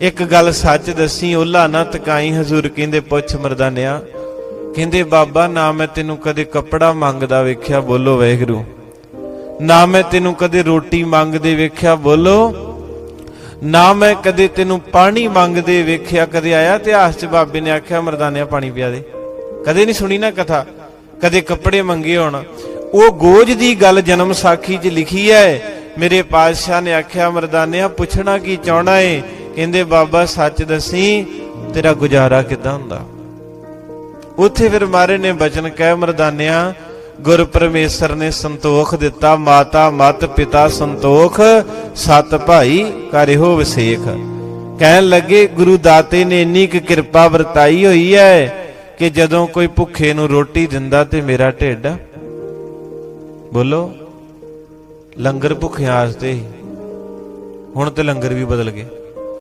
ਇੱਕ ਗੱਲ ਸੱਚ ਦੱਸੀ ਓਲਾ ਨਾ ਤਕਾਈ। ਹਜ਼ੂਰ ਕਹਿੰਦੇ, ਪੁੱਛ ਮਰਦਾਨਿਆ, ਕਹਿੰਦੇ, ਬਾਬਾ, ਨਾ ਮੈਂ ਤੈਨੂੰ ਕਦੇ ਕੱਪੜਾ ਮੰਗਦਾ ਵੇਖਿਆ, ਬੋਲੋ ਵਾਹਿਗੁਰੂ। ਨਾ ਮੈਂ ਤੈਨੂੰ ਕਦੇ ਰੋਟੀ ਮੰਗਦੇ ਵੇਖਿਆ, ਬੋਲੋ। ਨਾ ਮੈਂ ਕਦੇ ਤੈਨੂੰ ਪਾਣੀ ਮੰਗਦੇ ਵੇਖਿਆ, ਕਦੇ ਆਇਆ ਇਤਿਹਾਸ 'ਚ ਬਾਬੇ ਨੇ ਆਖਿਆ, ਮਰਦਾਨਿਆ, ਪਾਣੀ ਪਿਆ ਦੇ। ਕਦੇ ਨਹੀਂ ਸੁਣੀ ਨਾ ਕਥਾ, ਕਦੇ ਕੱਪੜੇ ਮੰਗੇ ਹੋਣ। ਉਹ ਗੋਜ ਦੀ ਗੱਲ ਜਨਮ ਸਾਖੀ 'ਚ ਲਿਖੀ ਹੈ ਮੇਰੇ ਪਾਤਸ਼ਾਹ ਨੇ ਆਖਿਆ, ਮਰਦਾਨਿਆ, ਪੁੱਛਣਾ ਕੀ ਚਾਹਣਾ ਏ? ਕਹਿੰਦੇ, ਬਾਬਾ, ਸੱਚ ਦੱਸੀ, ਤੇਰਾ ਗੁਜ਼ਾਰਾ ਕਿਦਾਂ ਹੁੰਦਾ? ਉੱਥੇ ਫਿਰ ਮਾਰੇ ਨੇ ਬਚਨ ਕਹਿ, ਮਰਦਾਨਿਆ, ਗੁਰ ਪਰਮੇਸ਼ਰ ਨੇ ਸੰਤੋਖ ਦਿੱਤਾ, ਮਾਤਾ, ਮਤ, ਪਿਤਾ ਸੰਤੋਖ, ਸਤ ਭਾਈ ਕਰਿਓ ਵਸੇਖ। ਕਹਿਣ ਲੱਗੇ, ਗੁਰੂ ਦਾਤੇ ਨੇ ਇੰਨੀ ਕੁ ਕਿਰਪਾ ਵਰਤਾਈ ਹੋਈ ਹੈ ਕਿ ਜਦੋਂ ਕੋਈ ਭੁੱਖੇ ਨੂੰ ਰੋਟੀ ਦਿੰਦਾ ਤੇ ਮੇਰਾ ਢਿੱਡ ਬੋਲੋ, ਲੰਗਰ ਭੁੱਖਿਆਂ ਵਾਸਤੇ ਹੁਣ ਤੇ ਲੰਗਰ ਵੀ ਬਦਲ ਗਏ।